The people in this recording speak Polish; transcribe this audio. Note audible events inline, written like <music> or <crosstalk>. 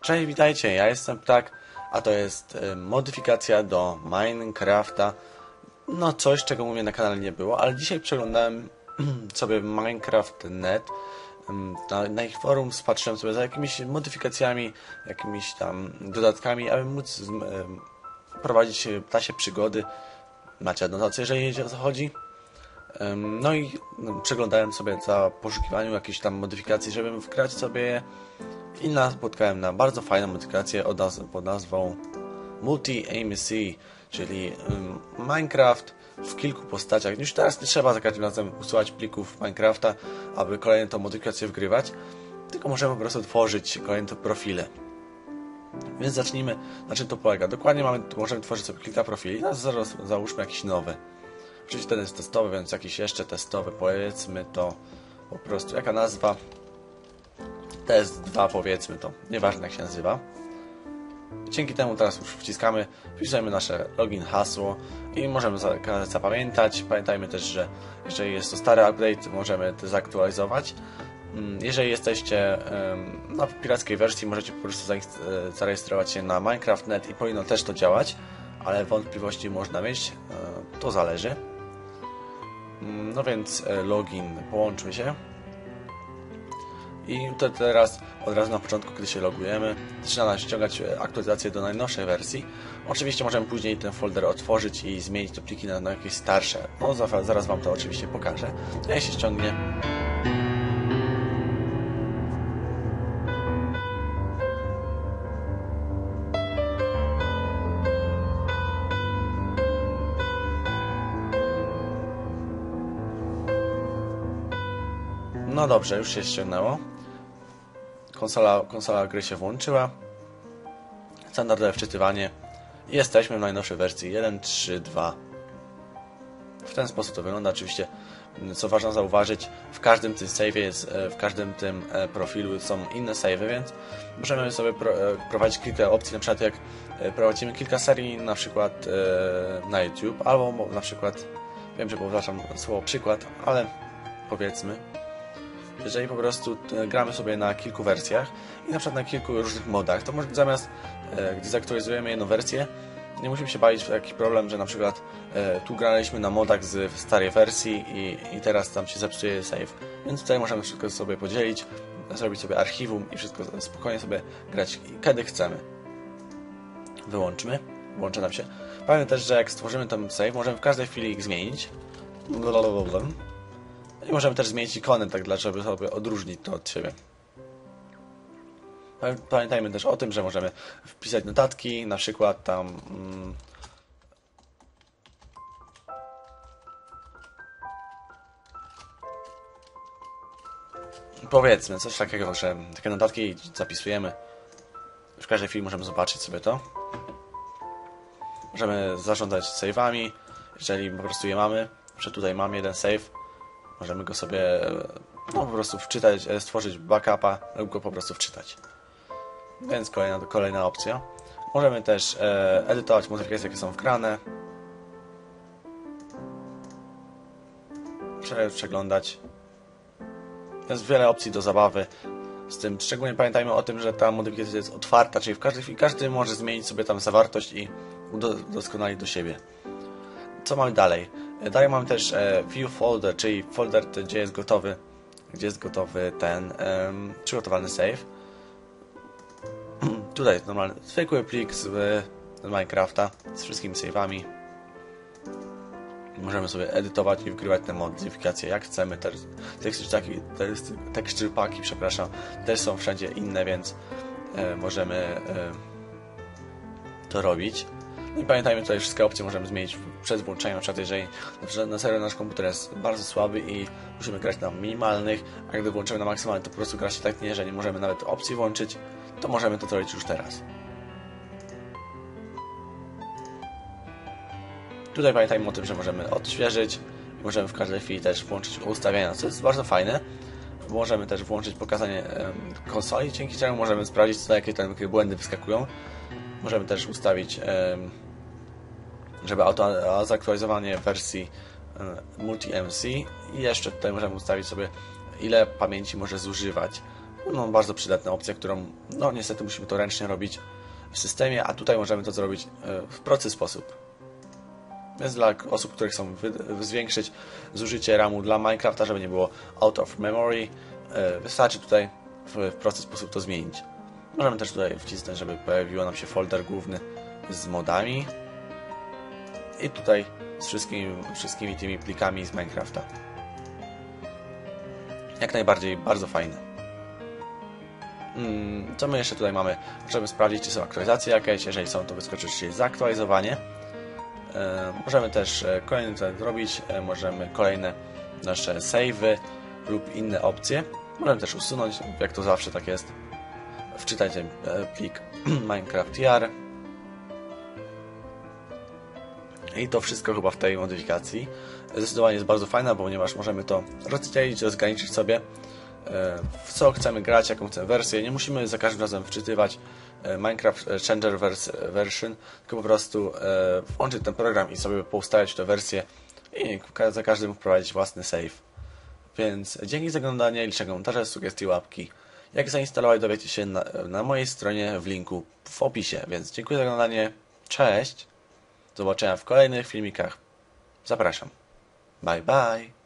Cześć, witajcie, ja jestem Ptak, a to jest y, modyfikacja do Minecrafta. No coś, czego mówię na kanale nie było, ale dzisiaj przeglądałem <clears throat> sobie Minecraft.net. Na, na ich forum spatrzyłem sobie za jakimiś modyfikacjami, jakimiś tam dodatkami, aby móc prowadzić w czasie przygody. Macie adnotację, jeżeli o to chodzi. No i przeglądałem sobie za poszukiwaniu jakichś tam modyfikacji, żeby wgrać sobie je i napotkałem na bardzo fajną naz pod nazwą Multi-AMC, czyli Minecraft w kilku postaciach. Już teraz nie trzeba za każdym razem usuwać plików Minecrafta, aby kolejne tą modyfikację wgrywać, tylko możemy po prostu tworzyć kolejne profile. Więc zacznijmy, na czym to polega. Dokładnie mamy, możemy tworzyć sobie kilka profili, no, zaraz załóżmy jakiś nowy. Oczywiście ten jest testowy, więc jakiś jeszcze testowy, powiedzmy to po prostu, jaka nazwa, test 2 powiedzmy to, nieważne jak się nazywa. Dzięki temu teraz już wciskamy, wpisujemy nasze login, hasło i możemy za- zapamiętać. Pamiętajmy też, że jeżeli jest to stary update, możemy to zaktualizować. Mm, Jeżeli jesteście na pirackiej wersji, możecie po prostu e, zarejestrować się na Minecraft.net i powinno też to działać, ale wątpliwości można mieć, e, to zależy. Mm, No więc e, login, połączmy się. I to teraz od razu na początku, kiedy się logujemy, zaczyna nas ściągać e, aktualizację do najnowszej wersji. Oczywiście możemy później ten folder otworzyć i zmienić te pliki na, na jakieś starsze. No zaraz, Wam to oczywiście pokażę. To ja się ściągnie. No dobrze, już się ściągnęło. Konsola, konsola gry się włączyła. Standardowe wczytywanie. Jesteśmy w najnowszej wersji 1.3.2. W ten sposób to wygląda. Oczywiście, co ważne zauważyć, w każdym tym save'ie jest, e, w każdym tym e, profilu są inne save'y, więc możemy sobie e, prowadzić kilka opcji, na przykład jak prowadzimy kilka serii, na przykład na YouTube, albo na przykład, wiem, że powtarzam słowo przykład, ale powiedzmy, jeżeli po prostu e, gramy sobie na kilku wersjach i na przykład na kilku różnych modach, to może zamiast, e, gdy zaktualizujemy jedną wersję, nie musimy się bawić w taki problem, że na przykład e, tu graliśmy na modach z starej wersji i, i teraz tam się zepsuje save. Więc tutaj możemy wszystko sobie podzielić, zrobić sobie archiwum i wszystko spokojnie sobie grać kiedy chcemy. Wyłączmy. Włącza nam się. Pamiętaj też, że jak stworzymy ten save, możemy w każdej chwili ich zmienić. Blablabla. I możemy też zmienić ikony, tak dla, żeby sobie odróżnić to od siebie. Pamię- Pamiętajmy też o tym, że możemy wpisać notatki, na przykład tam... Mm, powiedzmy, coś takiego, że takie notatki zapisujemy. W każdej chwili możemy zobaczyć sobie to. Możemy zarządzać save'ami, jeżeli po prostu je mamy. Że tutaj mam jeden save, Możemy go sobie e, no, po prostu wczytać, e, stworzyć backupa lub go po prostu wczytać. Więc kolejna, kolejna opcja. Możemy też e, edytować modyfikacje, jakie są wgrane. Prze przeglądać. Jest wiele opcji do zabawy. Z tym szczególnie pamiętajmy o tym, że ta modyfikacja jest otwarta, czyli w chwili każdy może zmienić sobie tam zawartość i udoskonalić do siebie co mamy dalej? E, Dalej mamy też e, view folder, czyli folder, gdzie jest gotowy, gdzie jest gotowy ten przygotowany save. <clears throat> Tutaj jest normalny, zwykły plik z, z Minecrafta z wszystkimi save'ami. Możemy sobie edytować i wgrywać te modyfikacje jak chcemy. Te teksturpaki, teksturpaki, przepraszam, też są wszędzie inne, więc e, możemy e, to robić. I pamiętajmy, tutaj wszystkie opcje możemy zmienić w- przed włączeniem, na przykład jeżeli że na serio nasz komputer jest bardzo słaby i musimy grać na minimalnych, a gdy włączymy na maksymalnych, to po prostu gra się tak nie, że nie możemy nawet opcji włączyć, to możemy to zrobić już teraz. Tutaj pamiętajmy o tym, że możemy odświeżyć możemy w każdej chwili też włączyć ustawienia, co jest bardzo fajne. Możemy też włączyć pokazanie konsoli, dzięki czemu możemy sprawdzić, co jakie tam jakie błędy wyskakują. Możemy też ustawić, żeby auto zaktualizowanie wersji Multi-MC i jeszcze tutaj możemy ustawić sobie ile pamięci może zużywać No, bardzo przydatna opcja, którą, no niestety musimy to ręcznie robić w systemie, a tutaj możemy to zrobić e, w prosty sposób. Więc dla osób, które chcą zwiększyć zużycie RAMu dla Minecrafta, żeby nie było out of memory, e, wystarczy tutaj w prosty sposób to zmienić. Możemy też tutaj wcisnąć, żeby pojawił nam się folder główny z modami i tutaj z wszystkimi, wszystkimi tymi plikami z Minecrafta. Jak najbardziej bardzo fajne. Mm, Co my jeszcze tutaj mamy? Możemy sprawdzić, czy są aktualizacje jakieś. Jeżeli są, to wyskoczy, czy jest zaktualizowanie. E, Możemy też e, kolejny ten zrobić. E, Możemy kolejne nasze save'y lub inne opcje. Możemy też usunąć, jak to zawsze tak jest. Wczytać ten e, plik <clears throat> Minecraft.jar. I to wszystko chyba w tej modyfikacji. Zdecydowanie jest bardzo fajna, ponieważ możemy to rozdzielić, rozgraniczyć sobie e, w co chcemy grać, jaką chcemy wersję. Nie musimy za każdym razem wczytywać e, Minecraft Changer vers- Version, tylko po prostu włączyć ten program i sobie poustawiać tę wersję i za każdym wprowadzić własny save. Więc dzięki za oglądanie, liczę komentarze, sugestie, łapki. Jak zainstalować dowiecie się na, na mojej stronie w linku w opisie. Więc dziękuję za oglądanie. Cześć! Do zobaczenia w kolejnych filmikach. Zapraszam. Bye bye.